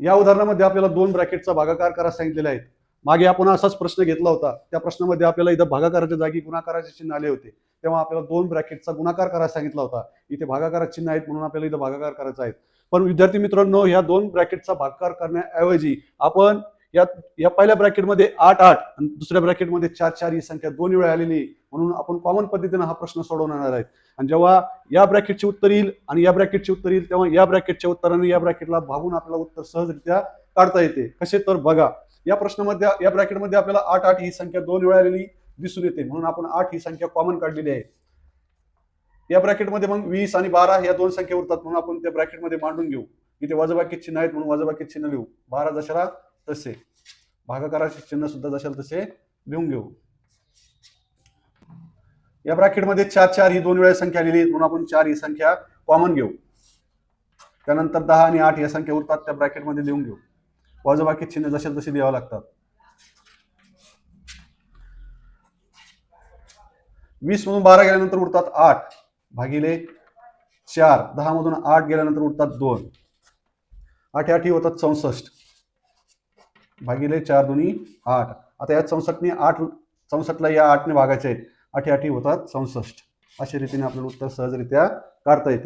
या उदाहरणामध्ये आपल्याला दोन ब्रॅकेटचा भागाकार करा सांगितलेले आहेत. मागे आपण असाच प्रश्न घेतला होता. त्या प्रश्नामध्ये आपल्याला इथं भागाकाराच्या जागी गुणाकाराचे चिन्ह आले होते. तेव्हा आपल्याला दोन ब्रॅकेटचा गुणाकार करायला सांगितला होता. इथे भागाकाराचे चिन्ह आहेत म्हणून आपल्याला इथं भागाकार करायचा आहे. पण विद्यार्थी मित्रांनो ह्या दोन ब्रॅकेटचा भागाकार करण्याऐवजी आपण या या पहिल्या ब्रॅकेटमध्ये आठ आठ आणि दुसऱ्या ब्रॅकेटमध्ये चार चार ही संख्या दोन वेळा आलेली आहे. म्हणून आपण कॉमन पद्धतीने हा प्रश्न सोडवणार आहेत. आणि जेव्हा या ब्रॅकेटचे उत्तर येईल आणि या ब्रॅकेटचे उत्तर येईल तेव्हा या ब्रॅकेटच्या उत्तराने या ब्रॅकेटला भागून आपल्याला उत्तर सहजरित्या काढता येते. कसे तर बघा या प्रश्नामध्ये या ब्रॅकेटमध्ये आपल्याला आठ आठ ही संख्या दोन वेळा आलेली दिसून येते. म्हणून आपण आठ ही संख्या कॉमन काढलेली आहे. या ब्रॅकेटमध्ये मग वीस आणि बारा या दोन संख्या उरतात. म्हणून आपण त्या ब्रॅकेटमध्ये मांडून घेऊ. इथे वजाबाकी चिन्ह आहेत म्हणून वजाबाकी चिन्ह लिहू. बारा दशरा तसे. भागाकाराचे चिन्ह सुद्धा जसेल तसे लिहून घेऊ. या ब्रॅकेटमध्ये चार चार ही दोन वेळा संख्या लिहिली म्हणून आपण चार ही संख्या कॉमन घेऊ. त्यानंतर दहा आणि आठ या संख्या उरतात त्या ब्रॅकेटमध्ये लिहून घेऊ. वजबाकी चिन्ह जसेल तसे द्यावं लागतात. वीस मधून बारा गेल्यानंतर उरतात आठ भागिले चार. दहा मधून आठ गेल्यानंतर उरतात दोन. आठ आठ होतात चौसष्ट. भागिले चार दोन्ही आठ. आता या चौसष्टने आठ चौसष्टला या आठने भागायचे आहेत. आठी आठी होतात चौसष्ट. अशा रीतीने आपल्याला उत्तर सहजरित्या काढता येते.